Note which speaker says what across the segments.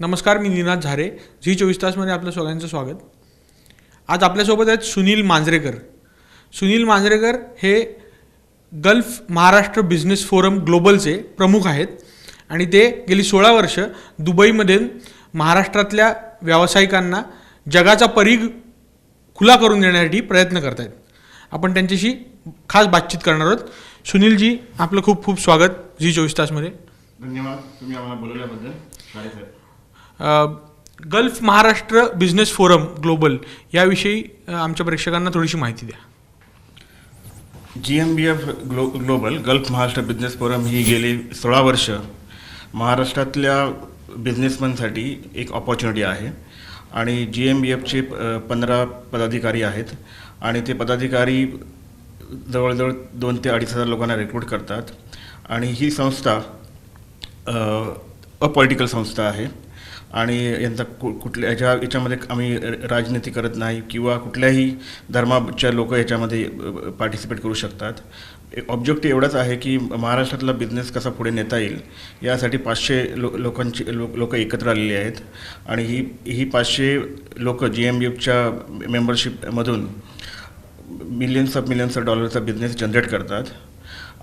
Speaker 1: नमस्कार मी निनाद झारे. झी चोवीस तासमध्ये आपलं सगळ्यांचं स्वागत. आज आपल्यासोबत आहेत सुनील मांजरेकर. सुनील मांजरेकर हे गल्फ महाराष्ट्र बिझनेस फोरम ग्लोबलचे प्रमुख आहेत आणि ते गेली सोळा वर्ष दुबईमध्ये महाराष्ट्रातल्या व्यावसायिकांना जगाचा परीघ खुला करून देण्यासाठी प्रयत्न करत आहेत आपण त्यांच्याशी खास बातचीत करणार आहोत. सुनीलजी आपलं खूप खूप स्वागत झी चोवीस तासमध्ये.
Speaker 2: धन्यवाद. तुम्ही आम्हाला बोलवल्याबद्दल.
Speaker 1: Gulf Maharashtra business forum global याविषयी आमच्या प्रेक्षकांना थोडीशी माहिती द्या.
Speaker 2: G M B F glo global Gulf Maharashtra business forum ही गेली सोळा वर्ष. महाराष्ट्रातल्या बिझनेसमॅनसाठी एक ऑपॉर्च्युनिटी आहे. आणि जी एम बी एफचे पंधरा पदाधिकारी आहेत. आणि ते पदाधिकारी जवळजवळ दोन ते अडीच हजार लोकांना रिक्रूट करतात. आणि ही संस्था अपॉलिटिकल संस्था आहे. आणि यांचा कु कुठल्या याच्या याच्यामध्ये आम्ही राजनीती करत नाही किंवा कुठल्याही धर्माच्या लोक याच्यामध्ये पार्टिसिपेट करू शकतात. ऑब्जेक्टिव्ह एवढाच आहे की महाराष्ट्रातला बिझनेस कसा पुढे नेता येईल यासाठी पाचशे लो लोकांची लोक लोक एकत्र आलेली आहेत. आणि ही ही पाचशे लोक जी एम बी एफच्या मेंबरशिपमधून मिलियन्स ऑफ मिलियन्स ऑफ डॉलरचा बिझनेस जनरेट करतात.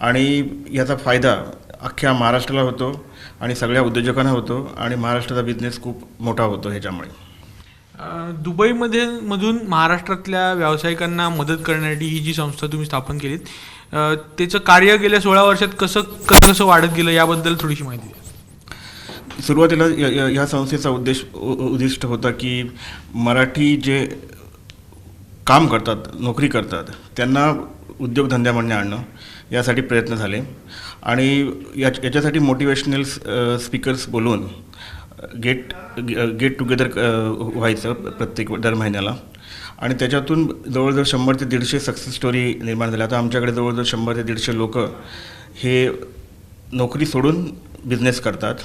Speaker 2: आणि याचा फायदा अख्ख्या महाराष्ट्राला होतो आणि सगळ्या उद्योजकांना होतो आणि महाराष्ट्राचा बिझनेस खूप मोठा होतो ह्याच्यामुळे.
Speaker 1: दुबईमध्ये मधून महाराष्ट्रातल्या व्यावसायिकांना मदत करण्यासाठी ही जी संस्था तुम्ही स्थापन केलीत त्याचं कार्य गेल्या सोळा वर्षात कसं कसं कसं वाढत गेलं याबद्दल थोडीशी माहिती द्या.
Speaker 2: सुरुवातीला या- संस्थेचा उद्देश उद्दिष्ट होता की मराठी जे काम करतात नोकरी करतात त्यांना उद्योगधंद्यामध्ये आणणं यासाठी प्रयत्न झाले. आणि या याच्यासाठी मोटिवेशनल स्पीकर्स बोलवून गेट गेट टुगेदर व्हायचं प्रत्येक दर महिन्याला. आणि त्याच्यातून जवळजवळ शंभर ते दीडशे सक्सेस स्टोरी निर्माण झाल्या आता आमच्याकडे जवळजवळ शंभर ते दीडशे लोक हे नोकरी सोडून बिझनेस करतात.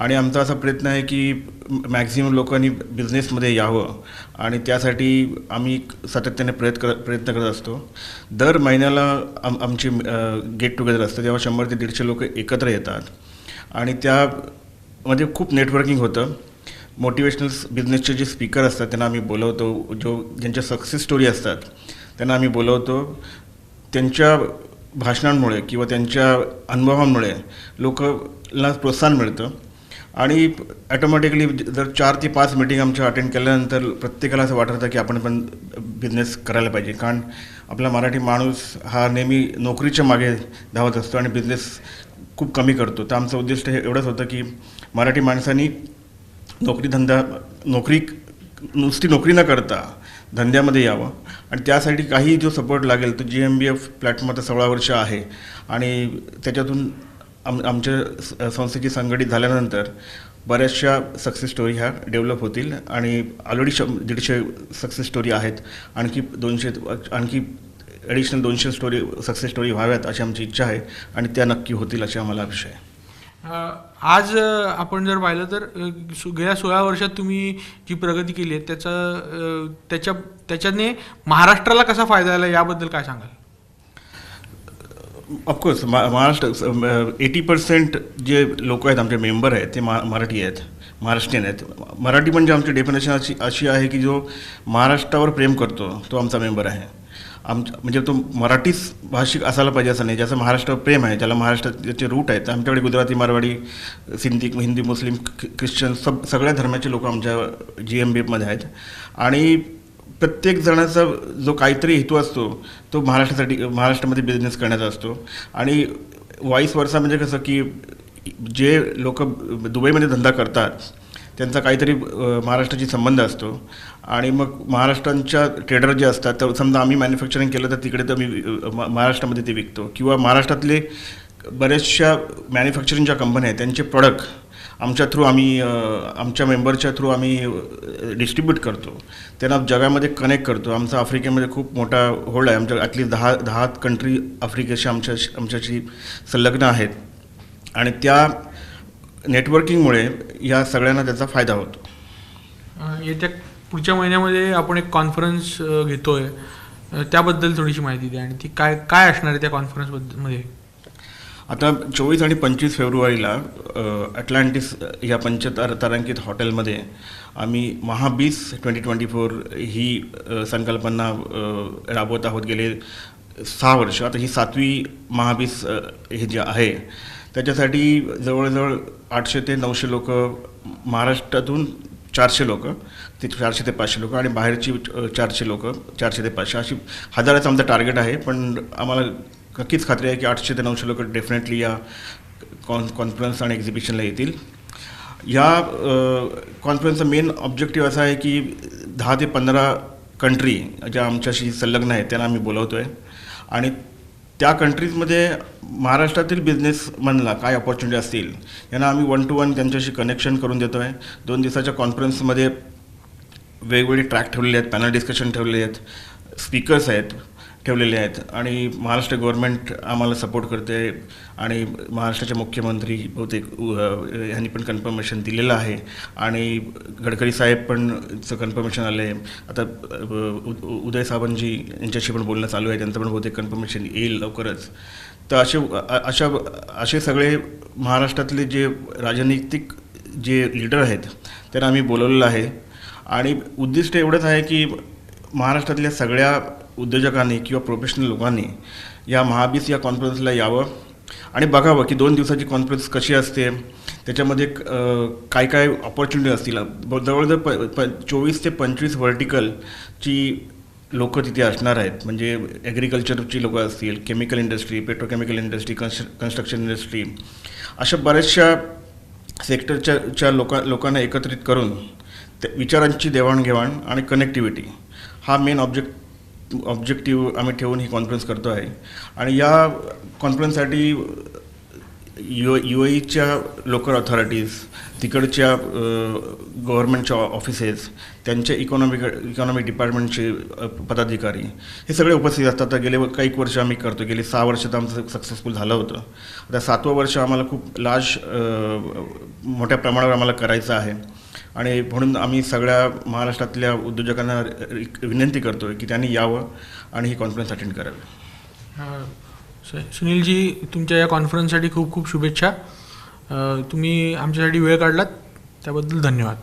Speaker 2: आणि आमचा असा प्रयत्न आहे की मॅक्झिमम लोकांनी बिझनेसमध्ये यावं. आणि त्यासाठी आम्ही सातत्याने प्रयत्न कर प्रयत्न करत असतो. दर महिन्याला आम आमची गेट टुगेदर असतं. तेव्हा शंभर ते दीडशे लोक एकत्र येतात. आणि त्यामध्ये खूप नेटवर्किंग होतं. मोटिवेशनल बिझनेसचे जे स्पीकर असतात त्यांना आम्ही बोलवतो. जो ज्यांच्या सक्सेस स्टोरी असतात त्यांना आम्ही बोलवतो. त्यांच्या भाषणांमुळे किंवा त्यांच्या अनुभवांमुळे लोकांना प्रोत्साहन मिळतं. आणि ॲटोमॅटिकली जर चार ते पाच मिटिंग आमच्या अटेंड केल्यानंतर प्रत्येकाला असं वाटतं की आपण पण बिझनेस करायला पाहिजे. कारण आपला मराठी माणूस हा नेहमी नोकरीच्या मागे धावत असतो आणि बिझनेस खूप कमी करतो. तर आमचं उद्दिष्ट हे एवढंच होतं की मराठी माणसांनी नोकरीधंदा नोकरी नुसती नोकरी न करता धंद्यामध्ये यावं. आणि त्यासाठी काही जो सपोर्ट लागेल तो G M B F platform आता सोळा वर्ष आहे. आणि त्याच्यातून आम आमच्या स- संस्थेची संघटित झाल्यानंतर बऱ्याचशा सक्सेस स्टोरी ह्या डेव्हलप होतील. आणि ऑलरेडी शं दीडशे सक्सेस स्टोरी आहेत. आणखी दोनशे आणखी ॲडिशनल दोनशे स्टोरी सक्सेस स्टोरी व्हाव्यात अशी आमची इच्छा आहे. आणि त्या नक्की होतील अशी आम्हाला विषय आहे.
Speaker 1: आज आपण जर पाहिलं तर गेल्या सोळा वर्षात तुम्ही जी प्रगती केली आहे त्याचा त्याच्या त्याच्याने महाराष्ट्राला कसा फायदा झाला याबद्दल काय सांगाल?
Speaker 2: ऑफकोर्स मा महाराष्ट्र एटी पर्सेंट जे लोक आहेत आमचे मेंबर आहेत ते मा मराठी आहेत महाराष्ट्रीयन आहेत. मराठी म्हणजे आमची डेफिनेशन अशी अशी आहे की जो महाराष्ट्रावर प्रेम करतो तो आमचा मेंबर आहे. आमच्या म्हणजे तो मराठीच भाषिक असायला पाहिजे असं नाही. ज्याचं महाराष्ट्रावर प्रेम आहे ज्याला महाराष्ट्राचे रूट आहेत आमच्याकडे गुजराती मारवाडी सिंधी हिंदी मुस्लिम ख्रिश्चन सब सगळ्या धर्माचे लोक आमच्या जी एम बी एफमध्ये आहेत. आणि प्रत्येक जणाचा जो काहीतरी हेतू असतो तो महाराष्ट्रासाठी महाराष्ट्रामध्ये बिझनेस करण्याचा असतो. आणि वाईस वर्षा म्हणजे कसं की जे लोक दुबईमध्ये धंदा करतात त्यांचा काहीतरी महाराष्ट्राशी संबंध असतो. आणि मग महाराष्ट्रांच्या ट्रेडर जे असतात तर समजा आम्ही मॅन्युफॅक्चरिंग केलं तर तिकडे तर मी म- महाराष्ट्रामध्ये ते विकतो. किंवा महाराष्ट्रातले बऱ्याचशा मॅन्युफॅक्चरिंगच्या कंपन्या आहेत त्यांचे प्रॉडक्ट आमच्या थ्रू आम्ही आमच्या मेंबरच्या थ्रू आम्ही डिस्ट्रीब्यूट करतो. त्यांना जगामध्ये कनेक्ट करतो. आमचा आफ्रिकेमध्ये खूप मोठा होल्ड आहे. आमच्या ॲटली दहा दहा कंट्री आफ्रिकेशी आमच्या आमच्याशी संलग्न आहेत. आणि त्या नेटवर्किंगमुळे या सगळ्यांना त्याचा फायदा होतो.
Speaker 1: येत्या पुढच्या महिन्यामध्ये आपण एक कॉन्फरन्स घेतो आहे त्याबद्दल थोडीशी माहिती द्या. आणि ती काय काय असणार आहे त्या कॉन्फरन्समध्ये मध्ये?
Speaker 2: आता चोवीस आणि पंचवीस फेब्रुवारीला अटलांटिस या पंचतार तारांकित हॉटेलमध्ये आम्ही महाबीस ट्वेंटी ट्वेंटी फोर ही संकल्पना राबवत आहोत गेले सहा वर्ष. आता ही सातवी महाबीस हे जे आहे त्याच्यासाठी जवळजवळ आठशे ते नऊशे लोक महाराष्ट्रातून चारशे लोक ते चारशे ते पाचशे लोक आणि बाहेरची चारशे लोक चारशे ते पाचशे अशी हजाराचं आमचं टार्गेट आहे. पण आम्हाला नक्कीच खात्री आहे की आठशे ते नऊशे लोक डेफिनेटली या कॉन कॉन्फरन्स आणि एक्झिबिशनला येतील. या कॉन्फरन्सचा मेन ऑब्जेक्टिव्ह असा आहे की दहा ते पंधरा कंट्री ज्या आमच्याशी संलग्न आहेत त्यांना आम्ही बोलवतो आहे आणि त्या कंट्रीजमध्ये महाराष्ट्रातील बिझनेसमनला काय ऑपॉर्च्युनिटी असतील यांना आम्ही वन टू वन त्यांच्याशी कनेक्शन करून देतो आहे दोन दिवसाच्या कॉन्फरन्समध्ये वेगवेगळे ट्रॅक ठेवलेले आहेत पॅनल डिस्कशन ठेवलेले आहेत स्पीकर्स आहेत. ठेवलेले आहेत. आणि महाराष्ट्र गव्हर्नमेंट आम्हाला सपोर्ट करते आणि महाराष्ट्राचे मुख्यमंत्री बहुतेक ह्यांनी यांनी पण कन्फर्मेशन दिलेलं आहे. आणि गडकरी साहेब पणचं कन्फर्मेशन आलं आहे आता उदय सावंतजी यांच्याशी पण बोलणं चालू आहे. त्यांचं पण बहुतेक कन्फर्मेशन येईल लवकरच. तर असे अशा असे सगळे महाराष्ट्रातले जे राजनैतिक जे लीडर आहेत त्यांना आम्ही बोलवलेलं आहे. आणि उद्दिष्ट एवढंच आहे की महाराष्ट्रातल्या सगळ्या उद्योजकांनी किंवा प्रोफेशनल लोकांनी या महाबीस या कॉन्फरन्सला यावं. आणि बघावं की दोन दिवसाची कॉन्फरन्स कशी असते. त्याच्यामध्ये काय काय ऑपॉर्च्युनिटी असतील. जवळजवळ प प चोवीस ते पंचवीस व्हर्टिकलची लोक तिथे असणार आहेत. म्हणजे ॲग्रिकल्चरची लोकं असतील chemical industry petrochemical industry constr construction industry अशा बऱ्याचशा सेक्टरच्या च्या लोका लोकांना एकत्रित करून ते विचारांची देवाणघेवाण आणि कनेक्टिव्हिटी हा मेन ऑब्जेक्ट ऑब्जेक्टिव्ह आम्ही ठेवून ही कॉन्फरन्स करतो आहे आणि या कॉन्फरन्ससाठी यू यू एच्या लोकल अथॉरिटीज तिकडच्या गव्हर्नमेंटच्या ऑफिसेस त्यांचे इकॉनॉमिक इकॉनॉमिक डिपार्टमेंटचे पदाधिकारी हे सगळे उपस्थित असतात. आता गेले व- काही वर्ष आम्ही करतो गेले सहा वर्ष तर आमचं सक्सेसफुल झालं होतं. आता सातवं वर्ष आम्हाला खूप लार्ज मोठ्या प्रमाणावर आम्हाला करायचं आहे. आणि म्हणून आम्ही सगळ्या महाराष्ट्रातल्या उद्योजकांना विनंती करतो की त्यांनी यावं आणि ही कॉन्फरन्स अटेंड करावी.
Speaker 1: सुनीलजी तुमच्या या कॉन्फरन्ससाठी खूप खूप शुभेच्छा. तुम्ही आमच्यासाठी वेळ काढलात. त्याबद्दल धन्यवाद.